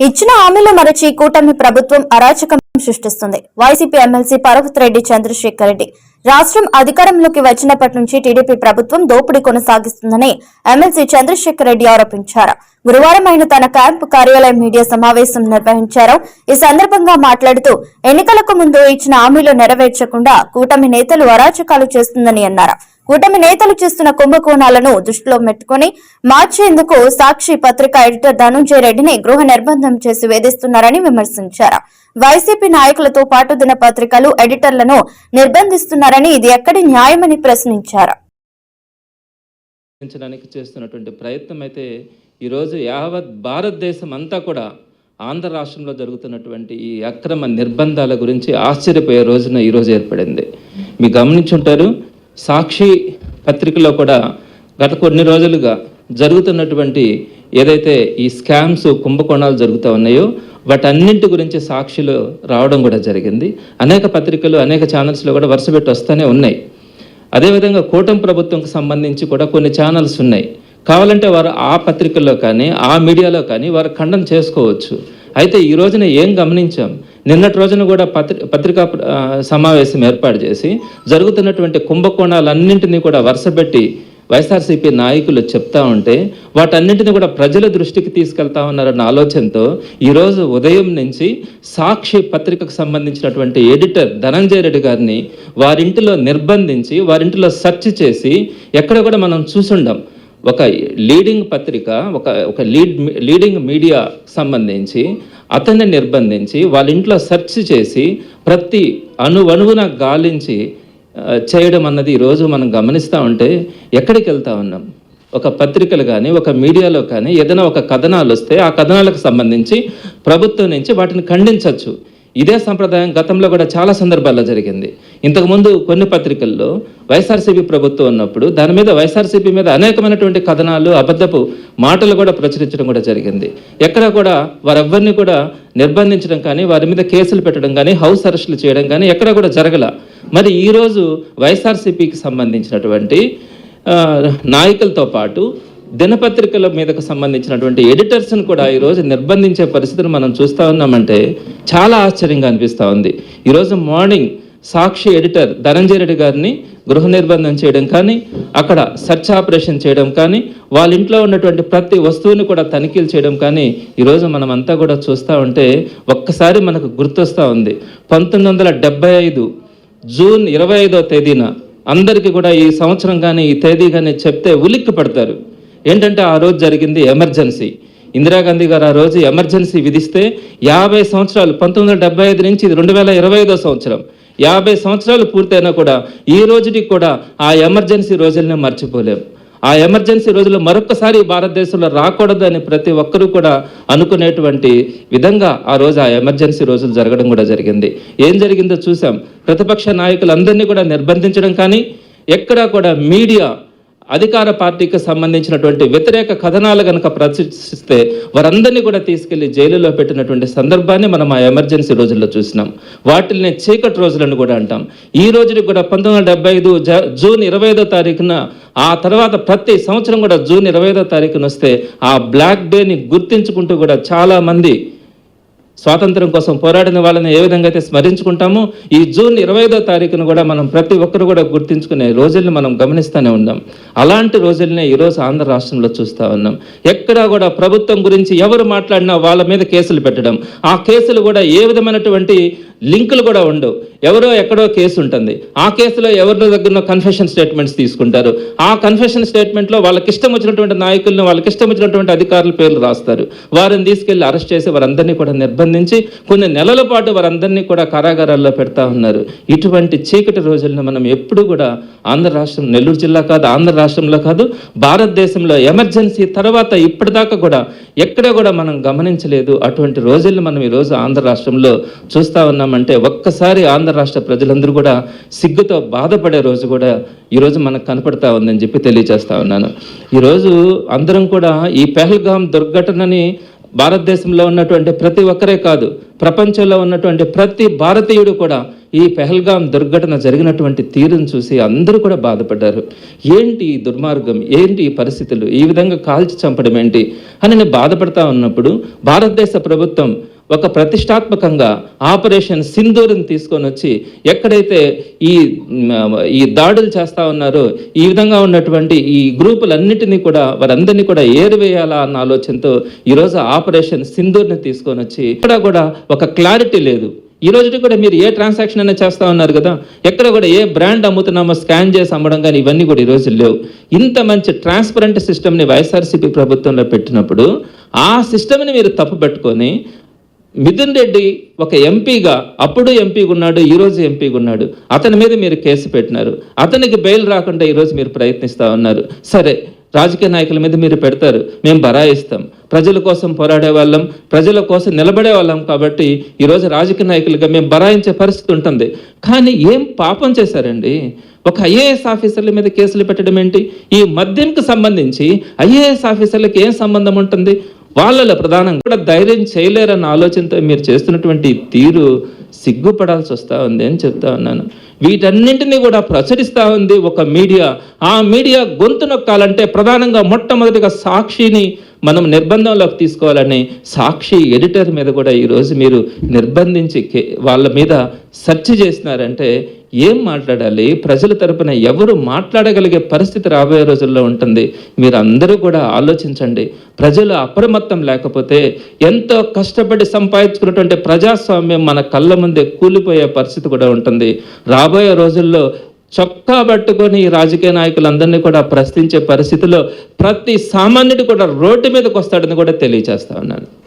ఇచ్చిన హామీలు మరచి కూటమి ప్రభుత్వం అరాచకం సృష్టిస్తుంది. YCP MLC Parvat Reddy Chandrasekhar Reddy. రాష్ట్రం అధికారంలోకి వచ్చినప్పటి నుంచి టీడీపీ ప్రభుత్వం దోపిడీ కొనసాగిస్తుందని ఎమ్మెల్సీ చంద్రశేఖర్ రెడ్డి ఆరోపించారు. గురువారం ఆయన తన క్యాంపు కార్యాలయం మీడియా సమావేశం నిర్వహించారు. ఈ సందర్భంగా మాట్లాడుతూ ఎన్నికలకు ముందు ఇచ్చిన హామీలు నెరవేర్చకుండా కూటమి నేతలు అరాచకాలు చేస్తుందని అన్నారు. కూటమి నేతలు చేస్తున్న కుంభకోణాలను దృష్టిలో పెట్టుకుని మార్చేందుకు సాక్షి పత్రిక ఎడిటర్ ధనుంజయ రెడ్డిని గృహ నిర్బంధం చేసి వేధిస్తున్నారని విమర్శించారు. వైసీపీ నాయకులతో పాటు దినపత్రికలు ఎడిటర్లను నిర్బంధిస్తున్నారని ఇది ఎక్కడి న్యాయమని ప్రశ్నించారు. చేస్తున్నటువంటి ప్రయత్నం అయితే ఈరోజు యావత్ భారతదేశం అంతా కూడా ఆంధ్ర రాష్ట్రంలో జరుగుతున్నటువంటి ఈ అక్రమ నిర్బంధాల గురించి ఆశ్చర్యపోయే రోజున ఈరోజు ఏర్పడింది. మీరు గమనించుంటారు సాక్షి పత్రికలో కూడా గత కొన్ని రోజులుగా జరుగుతున్నటువంటి ఏదైతే ఈ స్కామ్స్ కుంభకోణాలు జరుగుతూ ఉన్నాయో వాటన్నింటి గురించి సాక్షిలో రావడం కూడా జరిగింది. అనేక పత్రికలు అనేక ఛానల్స్లో కూడా వరుసపెట్టి వస్తూనే ఉన్నాయి. అదేవిధంగా కూటమి ప్రభుత్వంకి సంబంధించి కూడా కొన్ని ఛానల్స్ ఉన్నాయి. కావాలంటే వారు ఆ పత్రికల్లో కానీ ఆ మీడియాలో కానీ వారు ఖండన చేసుకోవచ్చు. అయితే ఈ రోజున ఏం గమనించాం? నిన్నటి రోజున కూడా పత్రి పత్రికా సమావేశం ఏర్పాటు చేసి జరుగుతున్నటువంటి కుంభకోణాలన్నింటినీ కూడా వరుసపెట్టి వైఎస్ఆర్సీపీ నాయకులు చెప్తా ఉంటే వాటన్నింటిని కూడా ప్రజల దృష్టికి తీసుకెళ్తా ఉన్నారన్న ఆలోచనతో ఈరోజు ఉదయం నుంచి సాక్షి పత్రికకు సంబంధించినటువంటి ఎడిటర్ ధనంజయ రెడ్డి గారిని వారింటిలో నిర్బంధించి వారింటిలో సెర్చ్ చేసి ఎక్కడ కూడా మనం చూసుండం. ఒక లీడింగ్ పత్రిక ఒక ఒక లీడ్ లీడింగ్ మీడియా సంబంధించి అతన్ని నిర్బంధించి వాళ్ళ ఇంట్లో సెర్చ్ చేసి ప్రతి అణువణువున గాలించి చేయడం అన్నది ఈరోజు మనం గమనిస్తూ ఉంటే ఎక్కడికి వెళ్తా ఉన్నాం? ఒక పత్రికలు కానీ ఒక మీడియాలో కానీ ఏదైనా ఒక కథనాలు వస్తే ఆ కథనాలకు సంబంధించి ప్రభుత్వం నుంచి వాటిని ఖండించవచ్చు ఇదే సంప్రదాయం గతంలో కూడా చాలా సందర్భాల్లో జరిగింది. ఇంతకుముందు కొన్ని పత్రికల్లో వైఎస్ఆర్సీపీ ప్రభుత్వం ఉన్నప్పుడు దాని మీద వైఎస్ఆర్సీపీ మీద అనేకమైనటువంటి కథనాలు అబద్ధపు మాటలు కూడా ప్రచురించడం కూడా జరిగింది. ఎక్కడ కూడా వారెవ్వరిని కూడా నిర్బంధించడం కానీ వారి మీద కేసులు పెట్టడం కానీ హౌస్ అరెస్టులు చేయడం కానీ ఎక్కడ కూడా జరగల. మరి ఈరోజు వైఎస్ఆర్సీపీకి సంబంధించినటువంటి నాయకులతో పాటు దినపత్రికల మీదకు సంబంధించినటువంటి ఎడిటర్స్ని కూడా ఈరోజు నిర్బంధించే పరిస్థితిని మనం చూస్తూ ఉన్నామంటే చాలా ఆశ్చర్యంగా అనిపిస్తూ ఉంది. ఈరోజు మార్నింగ్ సాక్షి ఎడిటర్ ధనంజయ రెడ్డి గారిని గృహ నిర్బంధం చేయడం కానీ అక్కడ సెర్చ్ ఆపరేషన్ చేయడం కానీ వాళ్ళ ఇంట్లో ఉన్నటువంటి ప్రతి వస్తువుని కూడా తనిఖీలు చేయడం కానీ ఈరోజు మనం అంతా కూడా చూస్తూ ఉంటే ఒక్కసారి మనకు గుర్తొస్తూ ఉంది. పంతొమ్మిది వందల ఐదు జూన్ ఇరవై ఐదో తేదీన అందరికీ కూడా ఈ సంవత్సరం కానీ ఈ తేదీ కానీ చెప్తే ఉలిక్కి పడతారు. ఏంటంటే ఆ రోజు జరిగింది ఎమర్జెన్సీ. ఇందిరాగాంధీ గారు ఆ రోజు ఎమర్జెన్సీ విధిస్తే యాభై సంవత్సరాలు పంతొమ్మిది వందల డెబ్బై ఐదు నుంచి ఇది రెండు వేల ఇరవై ఐదో సంవత్సరం. యాభై సంవత్సరాలు పూర్తయినా కూడా ఈ రోజుకి కూడా ఆ ఎమర్జెన్సీ రోజులనే మర్చిపోలేం. ఆ ఎమర్జెన్సీ రోజుల్లో మరొకసారి భారతదేశంలో రాకూడదని ప్రతి ఒక్కరూ కూడా అనుకునేటువంటి విధంగా ఆ రోజు ఆ ఎమర్జెన్సీ రోజులు జరగడం కూడా జరిగింది. ఏం జరిగిందో చూసాం ప్రతిపక్ష నాయకులందరినీ కూడా నిర్బంధించడం కానీ ఎక్కడా కూడా మీడియా అధికార పార్టీకి సంబంధించినటువంటి వ్యతిరేక కథనాలు కనుక ప్రదర్శిస్తే వారందరినీ కూడా తీసుకెళ్ళి జైలులో పెట్టినటువంటి సందర్భాన్ని మనం ఆ ఎమర్జెన్సీ రోజుల్లో చూసినాం. వాటిని చీకటి రోజులను కూడా అంటాం. ఈ రోజుకి కూడా పంతొమ్మిది వందల డెబ్బై ఐదు జ- జూన్ ఇరవై ఐదో తారీఖున ఆ తర్వాత ప్రతి సంవత్సరం కూడా జూన్ ఇరవై ఐదో తారీఖున వస్తే ఆ బ్లాక్ డేని గుర్తించుకుంటూ కూడా చాలామంది స్వాతంత్రం కోసం పోరాడిన వాళ్ళని ఏ విధంగా అయితే స్మరించుకుంటామో ఈ జూన్ ఇరవై ఐదో తారీఖున కూడా మనం ప్రతి ఒక్కరు కూడా గుర్తించుకునే రోజుల్ని మనం గమనిస్తూనే ఉన్నాం. అలాంటి రోజుల్నే ఈరోజు ఆంధ్ర రాష్ట్రంలో చూస్తూ ఉన్నాం. ఎక్కడా కూడా ప్రభుత్వం గురించి ఎవరు మాట్లాడినా వాళ్ళ మీద కేసులు పెట్టడం. ఆ కేసులు కూడా ఏ విధమైనటువంటి లింకులు కూడా ఉండవు. ఎవరో ఎక్కడో కేసు ఉంటుంది. ఆ కేసులో ఎవరి దగ్గర కన్ఫెషన్ స్టేట్మెంట్స్ తీసుకుంటారు. ఆ కన్ఫెషన్ స్టేట్మెంట్లో వాళ్ళకి ఇష్టం వచ్చినటువంటి నాయకులను వాళ్ళకి ఇష్టం వచ్చినటువంటి అధికారుల పేర్లు రాస్తారు. వారిని తీసుకెళ్ళి అరెస్ట్ చేసి వారందరినీ కూడా నిర్బంధించి కొన్ని నెలల పాటు వారందరినీ కూడా కారాగారాల్లో పెడతా ఉన్నారు. ఇటువంటి చీకటి రోజులను మనం ఎప్పుడు కూడా ఆంధ్ర రాష్ట్రం నెల్లూరు జిల్లా కాదు ఆంధ్ర రాష్ట్రంలో కాదు భారతదేశంలో ఎమర్జెన్సీ తర్వాత ఇప్పటిదాకా కూడా ఎక్కడ కూడా మనం గమనించలేదు. అటువంటి రోజులు మనం ఈరోజు ఆంధ్ర రాష్ట్రంలో చూస్తా ఉన్నామంటే ఒక్కసారి ఆంధ్ర రాష్ట్ర ప్రజలందరూ కూడా సిగ్గుతో బాధపడే రోజు కూడా ఈరోజు మనకు కనపడతా ఉందని చెప్పి తెలియజేస్తా ఉన్నాను. ఈరోజు అందరం కూడా ఈ పెహల్గాం దుర్ఘటనని భారతదేశంలో ఉన్నటువంటి ప్రతి ఒక్కరే కాదు ప్రపంచంలో ఉన్నటువంటి ప్రతి భారతీయుడు కూడా ఈ పెహల్గాం దుర్ఘటన జరిగినటువంటి తీరును చూసి అందరూ కూడా బాధపడ్డారు. ఏంటి ఈ దుర్మార్గం? ఏంటి ఈ పరిస్థితులు? ఈ విధంగా కాల్చి చంపడం ఏంటి? అని నేను బాధపడతా ఉన్నప్పుడు భారతదేశ ప్రభుత్వం ఒక ప్రతిష్టాత్మకంగా ఆపరేషన్ సింధూరుని తీసుకొని వచ్చి ఎక్కడైతే ఈ ఈ దాడులు చేస్తా ఉన్నారో ఈ విధంగా ఉన్నటువంటి ఈ గ్రూపులన్నిటినీ కూడా వారందరినీ కూడా ఏరివేయాలా అన్న ఆలోచనతో ఈరోజు ఆపరేషన్ సింధూర్ని తీసుకొని వచ్చి ఇక్కడ కూడా ఒక క్లారిటీ లేదు. ఈ రోజు కూడా మీరు ఏ ట్రాన్సాక్షన్ అయినా చేస్తా ఉన్నారు కదా ఎక్కడ కూడా ఏ బ్రాండ్ అమ్ముతున్నామో స్కాన్ చేసి అమ్మడం కానీ ఇవన్నీ కూడా ఈ లేవు. ఇంత మంచి ట్రాన్స్పరెంట్ సిస్టమ్ని వైఎస్ఆర్సీపీ ప్రభుత్వంలో పెట్టినప్పుడు ఆ సిస్టమ్ని మీరు తప్పు పెట్టుకొని మిథున్ రెడ్డి ఒక ఎంపీగా అప్పుడు ఎంపీగా ఉన్నాడు ఈరోజు ఎంపీగా ఉన్నాడు. అతని మీద మీరు కేసు పెట్టినారు. అతనికి బెయిల్ రాకుండా ఈరోజు మీరు ప్రయత్నిస్తూ ఉన్నారు. సరే రాజకీయ నాయకుల మీద మీరు పెడతారు. మేము బరాయిస్తాం. ప్రజల కోసం పోరాడే వాళ్ళం ప్రజల కోసం నిలబడే వాళ్ళం కాబట్టి ఈరోజు రాజకీయ నాయకులుగా మేము బరాయించే పరిస్థితి ఉంటుంది. కానీ ఏం పాపం చేశారండి? ఒక ఐఏఎస్ ఆఫీసర్ల మీద కేసులు పెట్టడం ఏంటి? ఈ మద్యంకి సంబంధించి ఐఏఎస్ ఆఫీసర్లకు ఏం సంబంధం ఉంటుంది? వాళ్ళలో ప్రధానంగా కూడా ధైర్యం చేయలేరన్న ఆలోచనతో మీరు చేస్తున్నటువంటి తీరు సిగ్గుపడాల్సి వస్తూ ఉంది అని చెప్తా ఉన్నాను. వీటన్నింటినీ కూడా ప్రచురిస్తూ ఉంది ఒక మీడియా. ఆ మీడియా గొంతు నొక్కాలంటే ప్రధానంగా మొట్టమొదటిగా సాక్షిని మనం నిర్బంధంలోకి తీసుకోవాలని సాక్షి ఎడిటర్ మీద కూడా ఈరోజు మీరు నిర్బంధించి వాళ్ళ మీద సెర్చ్ చేసినారంటే ఏం మాట్లాడాలి? ప్రజల తరపున ఎవరు మాట్లాడగలిగే పరిస్థితి రాబోయే రోజుల్లో ఉంటుంది. మీరు అందరూ కూడా ఆలోచించండి. ప్రజలు అప్రమత్తం లేకపోతే ఎంతో కష్టపడి సంపాదించుకున్నటువంటి ప్రజాస్వామ్యం మన కళ్ళ ముందే కూలిపోయే పరిస్థితి కూడా ఉంటుంది. రాబోయే రోజుల్లో చొక్కా పట్టుకొని రాజకీయ నాయకులందరినీ కూడా ప్రశ్నించే పరిస్థితిలో ప్రతి సామాన్యుడు కూడా రోడ్డు మీదకి వస్తాడని కూడా తెలియజేస్తా ఉన్నాను.